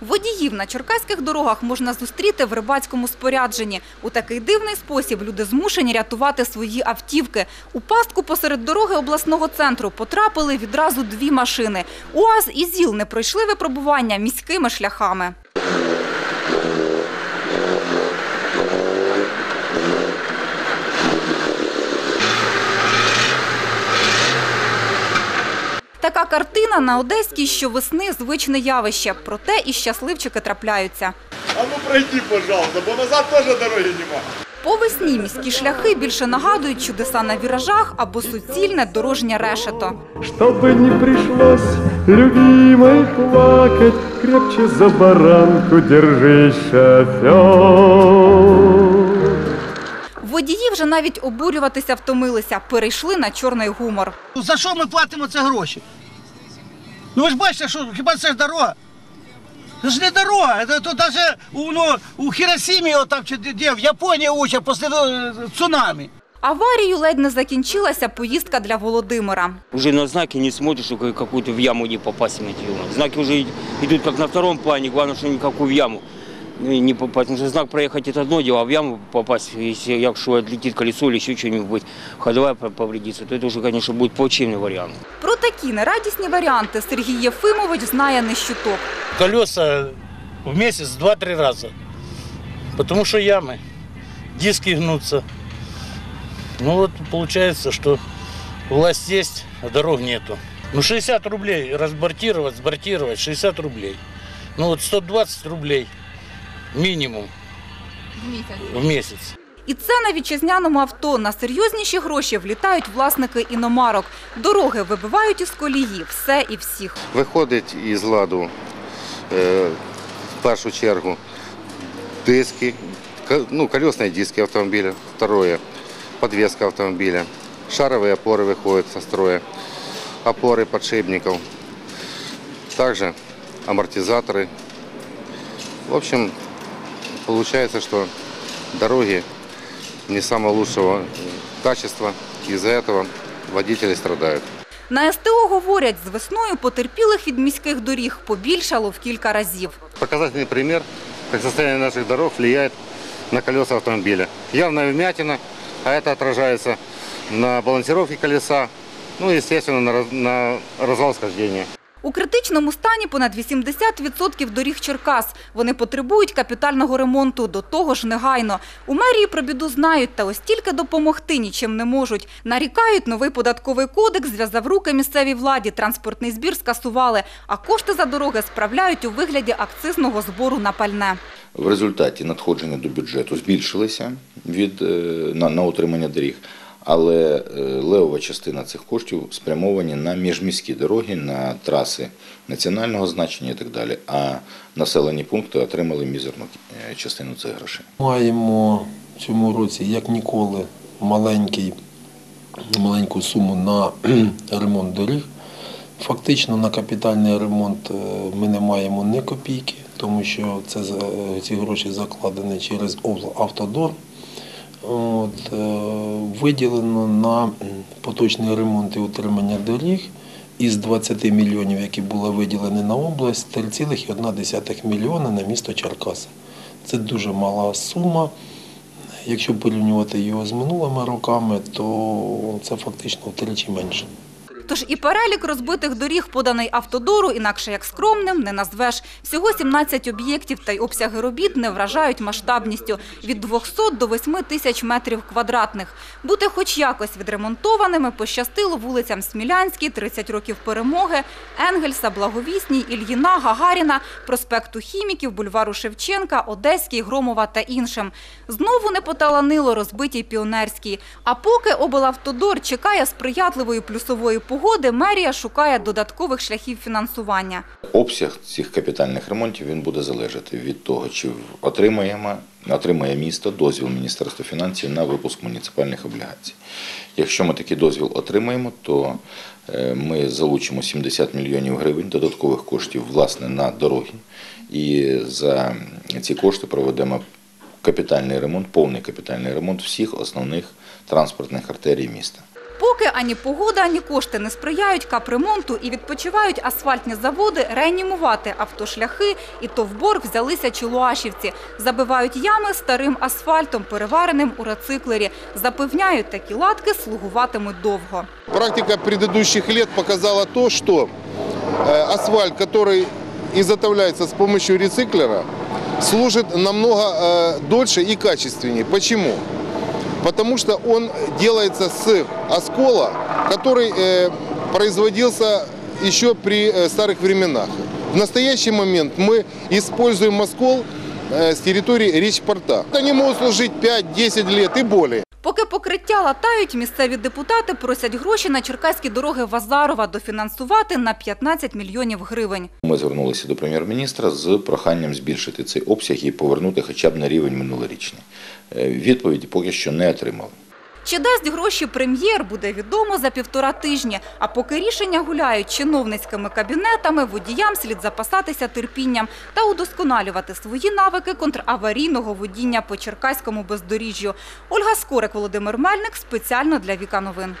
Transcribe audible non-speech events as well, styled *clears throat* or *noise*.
Водіїв на черкаських дорогах можна зустріти в рибацькому спорядженні. У такий дивний спосіб люди змушені рятувати свої автівки. У пастку посеред дороги обласного центру потрапили відразу дві машини. УАЗ і ЗІЛ не пройшли випробування міськими шляхами. Така картина на Одеській щовесни звичне явище. Проте і щасливчики трапляються. А ну пройди, пожалуйста, бо назад тоже дороги нема. По весні міські шляхи більше нагадують чудеса на віражах або суцільне дорожнє решето. Чтобы не пришлось любимой плакать, крепче за баранку держись, шофер. Водії вже навіть обурюватися втомилися, перейшли на чорний гумор. За що ми платимо це гроші? Ну ви ж бачите, що хіба це ж дорога? Це ж не дорога, це тут навіть у, ну, у Хіросімі, отам, чи де, в Японії учать після е, цунамі. Аварію ледь не закінчилася поїздка для Володимира. Уже на знаки не смотришь, чтобы какую-то в яму не попасть. Знаки уже йдуть идут как на втором плане, главное, что никакую в яму не попасть. Потому что знак проехать это одно дело, а в яму попасть, если якщо отлетит колесо или еще что-нибудь, ходовая по- повредится, то это уже, конечно, будет плачевный вариант. Про такі нерадісні варіанти Сергій Єфимович знає не щуток. Колеса в месяц два-три раза. Потому что ямы, диски гнутся. Ну вот получается, что власть есть, а дорог нету. Ну 60 рублей разбортировать, сбортировать, 60 рублей. Ну вот 120 рублей минимум в месяц. І це на вітчизняному авто. На серйозніші гроші влітають власники іномарок. Дороги вибивають із колії все і всіх. Виходить із ладу е, в першу чергу диски, ка- ну, колесные диски автомобиля, второе подвеска автомобиля, шаровые опоры выходят со строя, опоры подшипников, также амортизаторы. В общем, получается, что дороги не самого лучшего качества, из-за этого водители страдают. На СТО говорять, з весною потерпілих від міських доріг побільшало в кілька разів. Показательный пример, как состояние наших дорог влияет на колеса автомобиля. Явная вмятина, а это отражается на балансировке колеса, ну и, естественно, на, раз- на развал схождения. У критичному стані понад 80% доріг Черкас. Вони потребують капітального ремонту, до того ж негайно. У мерії про біду знають, та ось тільки допомогти нічим не можуть. Нарікають, новий податковий кодекс зв'язав руки місцевій владі, транспортний збір скасували, а кошти за дороги справляють у вигляді акцизного збору на пальне. В результаті надходження до бюджету збільшилися від, е, на, на утримання доріг, але е, левова частина цих коштів спрямовані на міжміські дороги, на траси національного значення і так далі. А населені пункти отримали мізерну е, частину цих грошей. Маємо в цьому році, як ніколи, маленький, маленьку суму на *clears throat* ремонт доріг. Фактично на капітальний ремонт е, ми не маємо ні копійки, тому що це, ці гроші закладені через автодор. От, е, виділено на поточний ремонт і утримання доріг із 20 мільйонів, які були виділені на область, 3,1 мільйона на місто Черкаси. Це дуже мала сума. Якщо порівнювати його з минулими роками, то це фактично втричі менше. Тож і перелік розбитих доріг, поданий автодору, інакше як скромним, не назвеш. Всього 17 об'єктів та й обсяги робіт не вражають масштабністю – від 200 до 8 тисяч метрів квадратних. Бути хоч якось відремонтованими пощастило вулицям Смілянській, 30 років перемоги, Енгельса, Благовісній, Ільїна, Гагаріна, проспекту Хіміків, бульвару Шевченка, Одеській, Громова та іншим. Знову не поталанило розбитій Піонерській. А поки облавтодор чекає сприятливої плюсової погоди, мерія шукає додаткових шляхів фінансування. Обсяг цих капітальних ремонтів він буде залежати від того, чи отримаємо, отримає місто дозвіл Міністерства фінансів на випуск муніципальних облігацій. Якщо ми такий дозвіл отримаємо, то е, ми залучимо 70 мільйонів гривень додаткових коштів власне на дороги, і за ці кошти проведемо капітальний ремонт, повний капітальний ремонт всіх основних транспортних артерій міста. Поки ані погода, ані кошти не сприяють капремонту і відпочивають асфальтні заводи реанімувати автошляхи і товбор взялися чулуашівці. Забивають ями старим асфальтом, перевареним у рециклері. Запевняють, такі латки слугуватимуть довго. Практика предыдущих лет показала то, что э, асфальт, который изготовляется с помощью рециклера, служит намного э, дольше и качественнее. Почему? Потому что он делается с оскола, который э, производился еще при э, старых временах. В настоящий момент мы используем оскол э, с территории речпорта. Они могут служить 5-10 лет и более. Поки покриття латають, місцеві депутати просять гроші на черкаські дороги Вазарова дофінансувати на 15 мільйонів гривень. Ми звернулися до прем'єр-міністра з проханням збільшити цей обсяг і повернути хоча б на рівень минулорічний. Е, Відповіді поки що не отримали. Чи дасть гроші прем'єр, буде відомо за півтора тижні. А поки рішення гуляють чиновницькими кабінетами, водіям слід запасатися терпінням та удосконалювати свої навики контраварійного водіння по черкаському бездоріжжю. Ольга Скорик, Володимир Мельник спеціально для Віка Новин.